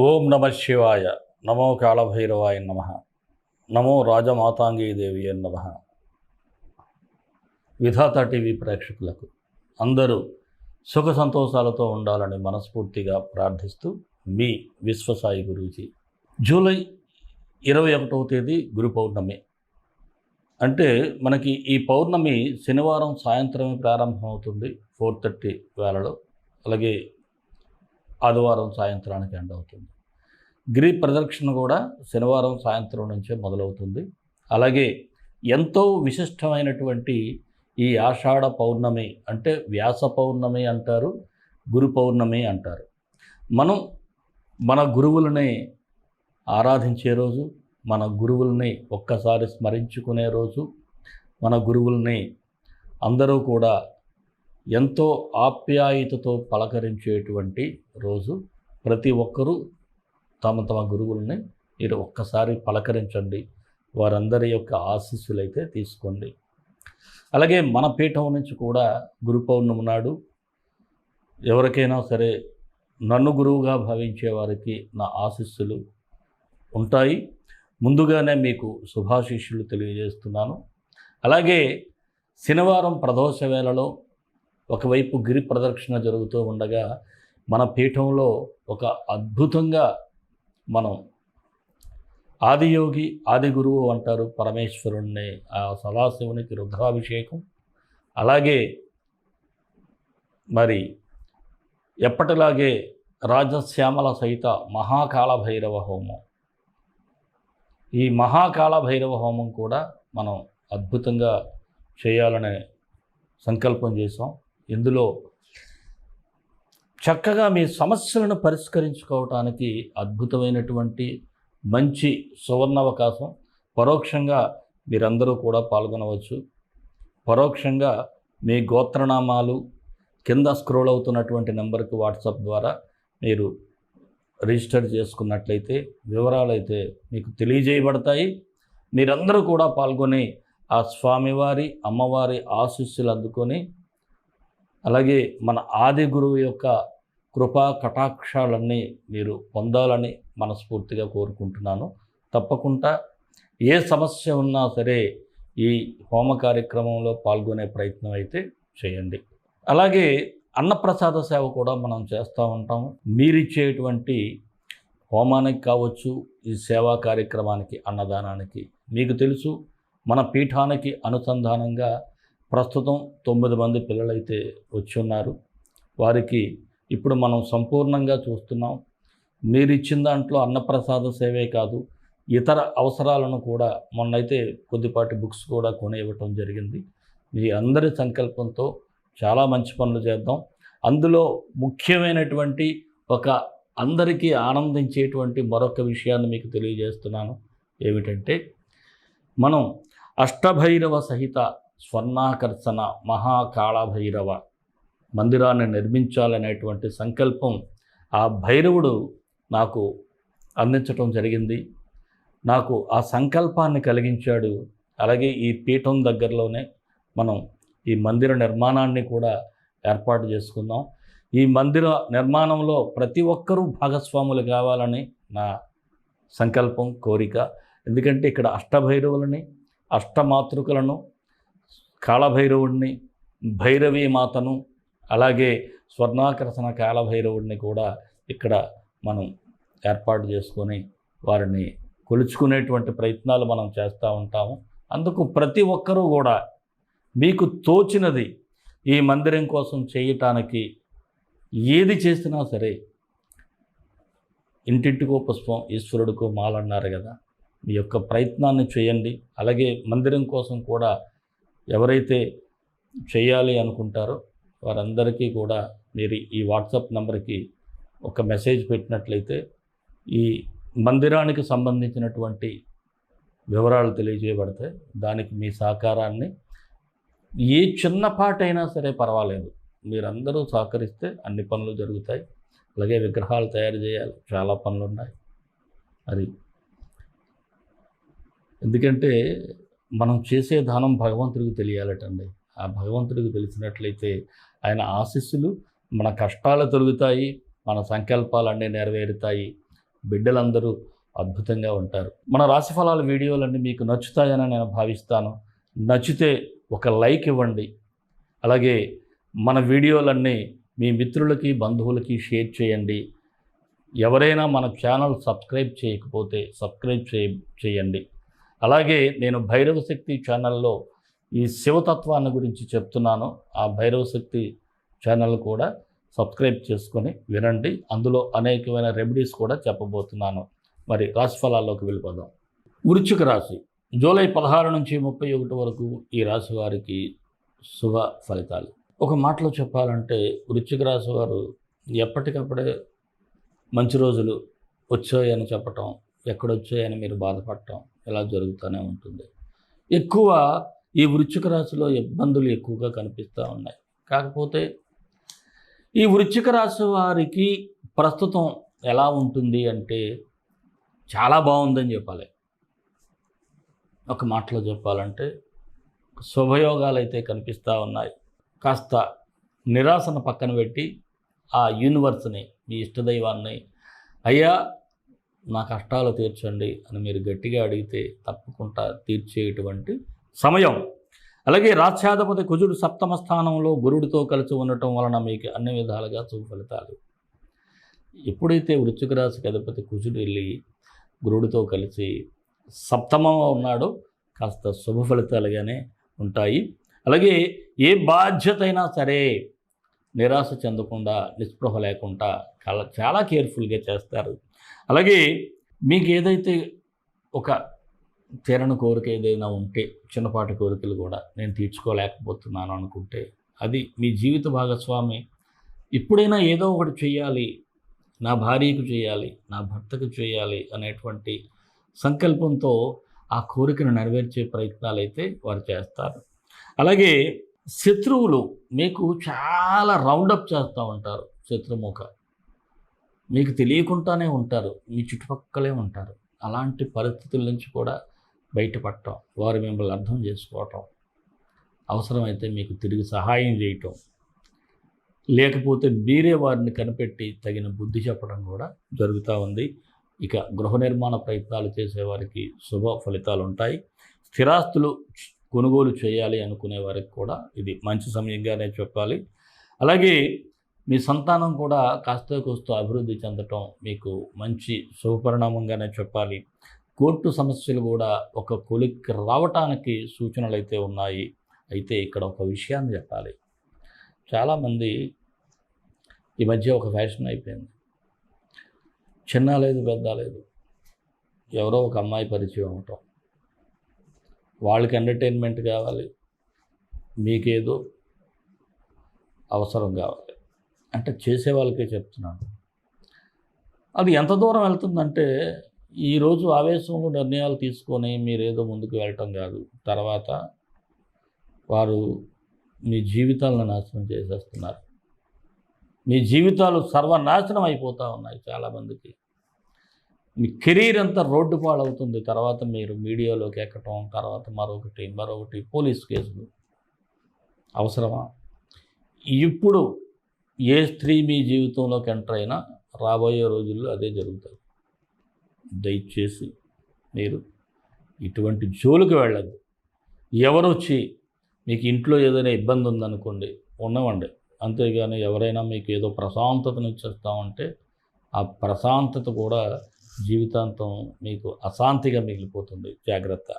ఓం నమ శివాయ. నమో కాళభైరవాయ నమ. నమో రాజమాతాంగీదేవి నమ. విధాత టీవీ ప్రేక్షకులకు అందరూ సుఖ సంతోషాలతో ఉండాలని మనస్ఫూర్తిగా ప్రార్థిస్తూ మీ విశ్వసాయి గురూజీ జూలై ఇరవై ఒకటవ తేదీ గురు పౌర్ణమి. అంటే మనకి ఈ పౌర్ణమి శనివారం సాయంత్రమే ప్రారంభమవుతుంది ఫోర్ థర్టీ వేళలో. అలాగే ఆదివారం సాయంత్రానికి ఎండ్ అవుతుంది. గిరి ప్రదక్షిణ కూడా శనివారం సాయంత్రం నుంచే మొదలవుతుంది. అలాగే ఎంతో విశిష్టమైనటువంటి ఈ ఆషాఢ పౌర్ణమి అంటే వ్యాస పౌర్ణమి అంటారు గురు పౌర్ణమి అంటారు. మనం మన గురువులని ఆరాధించే రోజు మన గురువుల్ని ఒక్కసారి స్మరించుకునే రోజు మన గురువుల్ని అందరూ కూడా ఎంతో ఆప్యాయతతో పలకరించేటువంటి రోజు. ప్రతి ఒక్కరూ తమ తమ గురువుల్ని మీరు ఒక్కసారి పలకరించండి. వారందరి యొక్క ఆశీస్సులైతే తీసుకోండి. అలాగే మన పీఠం నుంచి కూడా గురు పౌర్ణమి నాడు ఎవరికైనా సరే నన్ను గురువుగా భావించే వారికి నా ఆశీస్సులు ఉంటాయి. ముందుగానే మీకు శుభాశీస్సులు తెలియజేస్తున్నాను. అలాగే శనివారం ప్రదోష వేళలో ఒకవైపు గిరి ప్రదక్షిణ జరుగుతూ ఉండగా మన పీఠంలో ఒక అద్భుతంగా మనం ఆదియోగి ఆది గురువు అంటారు పరమేశ్వరుణ్ణి. ఆ సదాశివునికి రుద్రాభిషేకం. అలాగే మరి ఎప్పటిలాగే రాజశ్యామల సహిత మహాకాల భైరవ హోమం. ఈ మహాకాల భైరవ హోమం కూడా మనం అద్భుతంగా చేయాలనే సంకల్పం చేసాం ఇందులో చక్కగా మీ సమస్యలను పరిష్కరించుకోవటానికి అద్భుతమైనటువంటి మంచి సువర్ణావకాశం. పరోక్షంగా మీరందరూ కూడా పాల్గొనవచ్చు. పరోక్షంగా మీ గోత్రనామాలు కింద స్క్రోల్ అవుతున్నటువంటి నెంబర్కి వాట్సాప్ ద్వారా మీరు రిజిస్టర్ చేసుకున్నట్లయితే వివరాలు అయితే మీకు తెలియజేయబడతాయి. మీరందరూ కూడా పాల్గొని ఆ స్వామివారి అమ్మవారి ఆశీస్సులు అందుకొని అలాగే మన ఆది గురువు యొక్క కృపా కటాక్షాలన్నీ మీరు పొందాలని మనస్ఫూర్తిగా కోరుకుంటున్నాను. తప్పకుండా ఏ సమస్య ఉన్నా సరే ఈ హోమ కార్యక్రమంలో పాల్గొనే ప్రయత్నం అయితే చేయండి. అలాగే అన్నప్రసాద సేవ కూడా మనం చేస్తూ ఉంటాము. మీరిచ్చేటువంటి హోమానికి కావచ్చు ఈ సేవా కార్యక్రమానికి అన్నదానానికి మీకు తెలుసు మన పీఠానికి అనుసంధానంగా ప్రస్తుతం తొమ్మిది మంది పిల్లలైతే వచ్చి ఉన్నారు వారికి ఇప్పుడు మనం సంపూర్ణంగా చూస్తున్నాం. మీరు ఇచ్చిన దాంట్లో అన్నప్రసాద సేవే కాదు ఇతర అవసరాలను కూడా మొన్నైతే కొద్దిపాటి బుక్స్ కూడా కొని ఇవ్వటం జరిగింది. మీ అందరి సంకల్పంతో చాలా మంచి పనులు చేద్దాం. అందులో ముఖ్యమైనటువంటి ఒక అందరికీ ఆనందించేటువంటి మరొక విషయాన్ని మీకు తెలియజేస్తున్నాను. ఏమిటంటే మనం అష్టభైరవ సహిత స్వర్ణాకర్షణ మహాకాళభైరవ మందిరాన్ని నిర్మించాలనేటువంటి సంకల్పం ఆ భైరవుడు నాకు అందించటం జరిగింది. నాకు ఆ సంకల్పాన్ని కలిగించాడు. అలాగే ఈ పీఠం దగ్గరలోనే మనం ఈ మందిర నిర్మాణాన్ని కూడా ఏర్పాటు చేసుకుందాం. ఈ మందిర నిర్మాణంలో ప్రతి ఒక్కరూ భాగస్వాములు కావాలని నా సంకల్పం కోరిక. ఎందుకంటే ఇక్కడ అష్టభైరవులని అష్టమాతృకలను కాళభైరవుడిని భైరవీ మాతను అలాగే స్వర్ణాకర్షణ కాళభైరవుడిని కూడా ఇక్కడ మనం ఏర్పాటు చేసుకొని వారిని కొలుచుకునేటువంటి ప్రయత్నాలు మనం చేస్తూ ఉంటాము. అందుకు ప్రతి ఒక్కరూ కూడా మీకు తోచినది ఈ మందిరం కోసం చేయటానికి ఏది చేసినా సరే ఇంటింటికో పుష్పం ఈశ్వరుడికో మాలన్నారు కదా. మీ యొక్క ప్రయత్నాన్ని చేయండి. అలాగే మందిరం కోసం కూడా ఎవరైతే చేయాలి అనుకుంటారో వారందరికీ కూడా మీరు ఈ వాట్సాప్ నెంబర్కి ఒక మెసేజ్ పెట్టినట్లయితే ఈ మందిరానికి సంబంధించినటువంటి వివరాలు తెలియజేయబడతాయి. దానికి మీ సహకారాన్ని ఏ చిన్నపాటైనా సరే పర్వాలేదు. మీరందరూ సహకరిస్తే అన్ని పనులు జరుగుతాయి. అలాగే విగ్రహాలు తయారు చేయాలి. చాలా పనులు ఉన్నాయి అది ఎందుకంటే మనం చేసే దానం భగవంతుడికి తెలియాలటండి. ఆ భగవంతుడికి తెలిసినట్లయితే ఆయన ఆశీస్సులు మన కష్టాలు తొలుగుతాయి మన సంకల్పాలన్నీ నెరవేరుతాయి. బిడ్డలందరూ అద్భుతంగా ఉంటారు. మన రాశి ఫలాల వీడియోలన్నీ మీకు నచ్చుతాయని నేను భావిస్తాను. నచ్చితే ఒక లైక్ ఇవ్వండి. అలాగే మన వీడియోలన్నీ మీ మిత్రులకి బంధువులకి షేర్ చేయండి. ఎవరైనా మన ఛానల్ సబ్స్క్రైబ్ చేయకపోతే సబ్స్క్రైబ్ చేయ చేయండి. అలాగే నేను భైరవ శక్తి ఛానల్లో ఈ శివతత్వాన్ని గురించి చెప్తున్నాను. ఆ భైరవ శక్తి ఛానల్ కూడా సబ్స్క్రైబ్ చేసుకొని వినండి. అందులో అనేకమైన రెమెడీస్ కూడా చెప్పబోతున్నాను. మరి రాశిఫలాల్లోకి వెళ్ళిపోదాం. వృశ్చిక రాశి. జూలై పదహారు నుంచి ముప్పై ఒకటి వరకు ఈ రాశి వారికి శుభ ఫలితాలు. ఒక మాటలో చెప్పాలంటే వృశ్చిక రాశి వారు ఎప్పటికప్పుడే మంచి రోజులు వచ్చాయని చెప్పటం ఎక్కడొచ్చాయని మీరు బాధపడటం ఇలా జరుగుతూనే ఉంటుంది. ఎక్కువ ఈ వృశ్చిక రాశిలో ఇబ్బందులు ఎక్కువగా కనిపిస్తూ ఉన్నాయి. కాకపోతే ఈ వృశ్చిక రాశి వారికి ప్రస్తుతం ఎలా ఉంటుంది అంటే చాలా బాగుందని చెప్పాలి. ఒక మాటలో చెప్పాలంటే శుభయోగాలు అయితే కనిపిస్తూ ఉన్నాయి. కాస్త నిరాశను పక్కన పెట్టి ఆ యూనివర్స్ని మీ ఇష్టదైవాన్ని అయ్యా నా కష్టాలు తీర్చండి అని మీరు గట్టిగా అడిగితే తప్పకుండా తీర్చేటువంటి సమయం. అలాగే రాజ్యాధిపతి కుజుడు సప్తమ స్థానంలో గురుడితో కలిసి ఉండటం వలన మీకు అన్ని విధాలుగా సుఫలితాలు. ఎప్పుడైతే వృశ్చిక రాశికి అధిపతి కుజుడు వెళ్ళి గురుడితో కలిసి సప్తమంలో ఉన్నాడో కాస్త శుభ ఫలితాలుగానే ఉంటాయి. అలాగే ఏ బాధ్యత అయినా సరే నిరాశ చెందకుండా నిస్పృహ లేకుండా చాలా చాలా కేర్ఫుల్గా చేస్తారు. అలాగే మీకు ఏదైతే ఒక తీరని కోరిక ఏదైనా ఉంటే చిన్నపాటి కోరికలు కూడా నేను తీర్చుకోలేకపోతున్నాను అనుకుంటే అది మీ జీవిత భాగస్వామి. ఇప్పుడైనా ఏదో ఒకటి చేయాలి నా భార్యకు చేయాలి నా భర్తకు చేయాలి అనేటువంటి సంకల్పంతో ఆ కోరికను నెరవేర్చే ప్రయత్నాలు అయితే వారు చేస్తారు. అలాగే శత్రువులు మీకు చాలా రౌండప్ చేస్తూ ఉంటారు శత్రుముఖ. మీకు తెలియకుండానే ఉంటారు. మీ చుట్టుపక్కలే ఉంటారు. అలాంటి పరిస్థితుల నుంచి కూడా బయటపడటం వారు మిమ్మల్ని అర్థం చేసుకోవటం అవసరమైతే మీకు తిరిగి సహాయం చేయటం లేకపోతే మీరే వారిని కనిపెట్టి తగిన బుద్ధి చెప్పడం కూడా జరుగుతూ ఉంది. ఇక గృహ నిర్మాణ ప్రయత్నాలు చేసేవారికి శుభ ఫలితాలు ఉంటాయి. స్థిరాస్తులు కొనుగోలు చేయాలి అనుకునే వారికి కూడా ఇది మంచి సమయంగానే చెప్పాలి. అలాగే మీ సంతానం కూడా కాస్త కోస్త అభివృద్ధి చెందటం మీకు మంచి శుభపరిణామంగానే చెప్పాలి. కోర్టు సమస్యలు కూడా ఒక కొలిక్కి రావటానికి సూచనలు అయితే ఉన్నాయి. అయితే ఇక్కడ ఒక విషయాన్ని చెప్పాలి. చాలామంది ఈ మధ్య ఒక ఫ్యాషన్ అయిపోయింది. చిన్న లేదు పెద్ద లేదు. ఎవరో ఒక అమ్మాయి పరిచయం అవటం వాళ్ళకి ఎంటర్టైన్మెంట్ కావాలి. మీకేదో అవసరం కావాలి. అంటే చేసే వాళ్ళకే చెప్తున్నాను. అది ఎంత దూరం వెళ్తుందంటే ఈరోజు ఆవేశంలో నిర్ణయాలు తీసుకొని మీరేదో ముందుకు వెళ్ళటం కాదు. తర్వాత వారు మీ జీవితాలను నాశనం చేసేస్తున్నారు. మీ జీవితాలు సర్వనాశనం అయిపోతూ ఉన్నాయి చాలామందికి. మీ కెరీర్ అంతా రోడ్డు పాలవుతుంది తర్వాత మీరు మీడియాలోకి ఎక్కటం తర్వాత మరొకటి మరొకటి పోలీస్ కేసులు. అవసరమా? ఇప్పుడు ఏ స్త్రీ మీ జీవితంలోకి ఎంటర్ అయినా రాబోయే రోజుల్లో అదే జరుగుతుంది. దయచేసి మీరు ఇటువంటి జోలికి వెళ్ళద్దు. ఎవరు వచ్చి మీకు ఇంట్లో ఏదైనా ఇబ్బంది ఉందనుకోండి ఉండవండి. అంతేగాని ఎవరైనా మీకు ఏదో ప్రశాంతతను ఇచ్చేస్తామంటే ఆ ప్రశాంతత కూడా జీవితాంతం మీకు అశాంతిగా మిగిలిపోతుంది. జాగ్రత్త.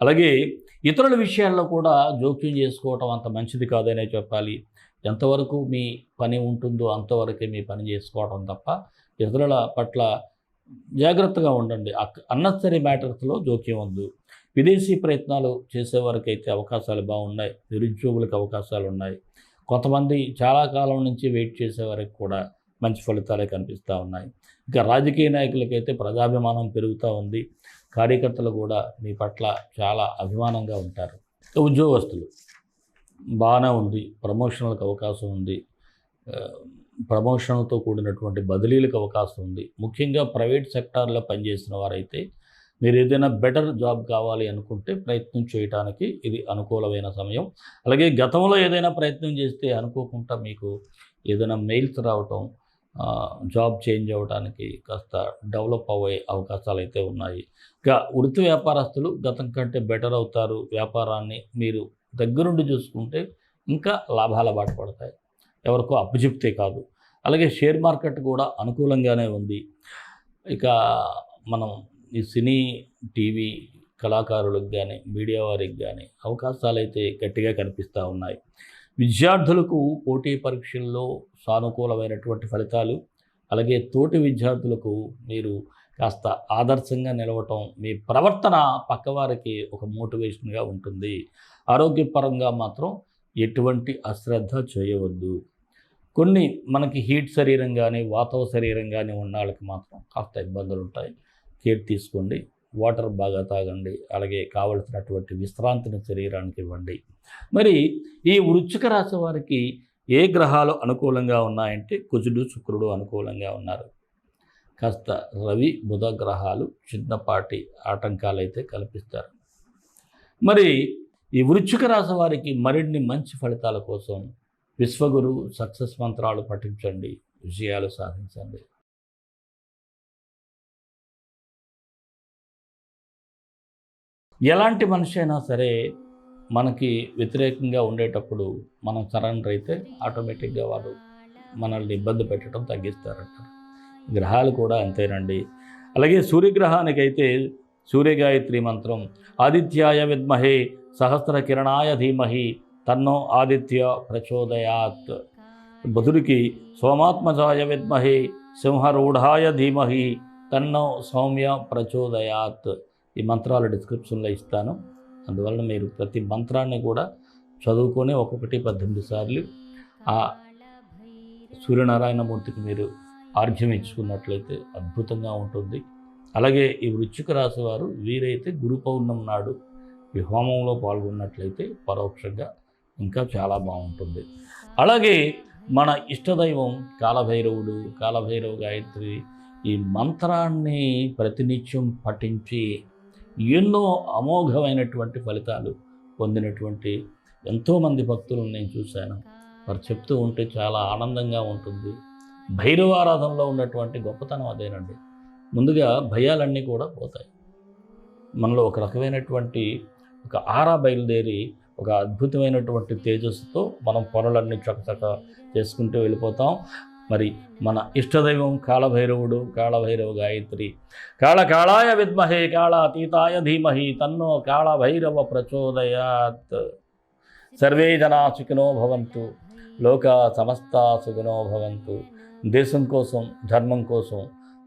అలాగే ఇతరుల విషయాల్లో కూడా జోక్యం చేసుకోవటం అంత మంచిది కాదనే చెప్పాలి. ఎంతవరకు మీ పని ఉంటుందో అంతవరకే మీ పని చేసుకోవడం తప్ప ఇతరుల పట్ల జాగ్రత్తగా ఉండండి. అన్నెసరీ మ్యాటర్స్లో జోక్యం ఉంది విదేశీ ప్రయత్నాలు చేసే వరకైతే అవకాశాలు బాగున్నాయి. నిరుద్యోగులకు అవకాశాలు ఉన్నాయి. కొంతమంది చాలా కాలం నుంచి వెయిట్ చేసే కూడా మంచి ఫలితాలే కనిపిస్తూ ఉన్నాయి. ఇంకా రాజకీయ నాయకులకైతే ప్రజాభిమానం పెరుగుతూ ఉంది. కార్యకర్తలు కూడా మీ పట్ల చాలా అభిమానంగా ఉంటారు. ఉద్యోగస్తులు. బాగానే ఉంది. ప్రమోషన్లకు అవకాశం ఉంది. ప్రమోషన్తో ప్రమోషన్లతో కూడినటువంటి బదిలీలకు అవకాశం ఉంది. ముఖ్యంగా ప్రైవేట్ సెక్టార్లో పనిచేసిన వారైతే మీరు ఏదైనా బెటర్ జాబ్ కావాలి అనుకుంటే ప్రయత్నం చేయడానికి ఇది అనుకూలమైన సమయం. అలాగే గతంలో ఏదైనా ప్రయత్నం చేస్తే అనుకోకుండా మీకు ఏదైనా మెయిల్స్ రావటం జాబ్ చేంజ్ అవ్వడానికి కాస్త డెవలప్ అయ్యే అవకాశాలు అయితే ఉన్నాయి. ఇక వృత్తి వ్యాపారస్తులు గతం కంటే బెటర్ అవుతారు. వ్యాపారాన్ని మీరు దగ్గరుండి చూసుకుంటే ఇంకా లాభాల బాట పడతాయి. ఎవరికో అప్పచెప్తే కాదు. అలాగే షేర్ మార్కెట్ కూడా అనుకూలంగానే ఉంది. ఇక మనం ఈ సినీ టీవీ కళాకారులకు కానీ మీడియా వారికి కానీ అవకాశాలు అయితే గట్టిగా కనిపిస్తూ ఉన్నాయి. విద్యార్థులకు పోటీ పరీక్షల్లో సానుకూలమైనటువంటి ఫలితాలు అలాగే తోటి విద్యార్థులకు మీరు కాస్త ఆదర్శంగా నిలవటం మీ ప్రవర్తన పక్కవారికి ఒక మోటివేషన్గా ఉంటుంది. ఆరోగ్యపరంగా మాత్రం ఎటువంటి అశ్రద్ధ చేయవద్దు. కొన్ని మనకి హీట్ శరీరం కానీ వాతవ శరీరం కానీ ఉన్న వాళ్ళకి మాత్రం కాస్త ఇబ్బందులు ఉంటాయి. కేర్ తీసుకోండి వాటర్ బాగా తాగండి అలాగే కావలసినటువంటి విశ్రాంతిని శరీరానికి ఇవ్వండి. మరి ఈ వృచ్చిక రాశి వారికి ఏ గ్రహాలు అనుకూలంగా ఉన్నాయంటే కుజుడు శుక్రుడు అనుకూలంగా ఉన్నారు. కాస్త రవి బుధ గ్రహాలు చిన్నపాటి ఆటంకాలు అయితే కల్పిస్తారు. మరి ఈ వృశ్చిక రాశి వారికి మరిన్ని మంచి ఫలితాల కోసం విశ్వగురు సక్సెస్ మంత్రాలు పఠించండి విజయాలు సాధించండి. ఎలాంటి మనిషి అయినా సరే మనకి వ్యతిరేకంగా ఉండేటప్పుడు మనం సరెండర్ అయితే ఆటోమేటిక్గా వారు మనల్ని ఇబ్బంది పెట్టడం తగ్గిస్తారంట గ్రహాలు కూడా అంతేనండి. అలాగే సూర్యగ్రహానికైతే సూర్యగాయత్రి మంత్రం. ఆదిత్యాయ విద్మహే సహస్ర కిరణాయ ధీమహి తన్నో ఆదిత్య ప్రచోదయాత్. బుధుడికి సోమాత్మజాయ విద్మహే సింహరూఢాయ ధీమహి తన్నో సౌమ్య ప్రచోదయాత్. ఈ మంత్రాలు డిస్క్రిప్షన్లో ఇస్తాను. అందువలన మీరు ప్రతి మంత్రాన్ని కూడా చదువుకొని ఒక్కొక్కటి పద్దెనిమిది సార్లు ఆ సూర్యనారాయణమూర్తికి మీరు ఆర్ఘ్యం ఇచ్చుకున్నట్లయితే అద్భుతంగా ఉంటుంది. అలాగే ఈ వృశ్చిక రాశి వారు వీరైతే గురు పౌర్ణమి నాడు ఈ హోమంలో పాల్గొన్నట్లయితే పరోక్షంగా ఇంకా చాలా బాగుంటుంది. అలాగే మన ఇష్టదైవం కాలభైరవుడు కాలభైరవ గాయత్రి ఈ మంత్రాన్ని ప్రతినిత్యం పఠించి ఎన్నో అమోఘమైనటువంటి ఫలితాలు పొందినటువంటి ఎంతోమంది భక్తులను నేను చూశాను. వారు చెప్తూ ఉంటే చాలా ఆనందంగా ఉంటుంది. భైరవారాధనలో ఉన్నటువంటి గొప్పతనం అదేనండి. ముందుగా భయాలన్నీ కూడా పోతాయి. మనలో ఒక రకమైనటువంటి ఒక ఆరా బయలుదేరి ఒక అద్భుతమైనటువంటి తేజస్సుతో మనం పనులన్నీ చకచక చేసుకుంటూ వెళ్ళిపోతాం. మరి మన ఇష్టదైవం కాళభైరవుడు కాళభైరవ గాయత్రి కాళ కాళాయ విద్మహే కాళాతీతాయ ధీమహి తన్నో కాళభైరవ ప్రచోదయాత్. సర్వే జనా సుఖినో భవంతు లోక సమస్త సుఖినో భవంతు. దేశం కోసం ధర్మం కోసం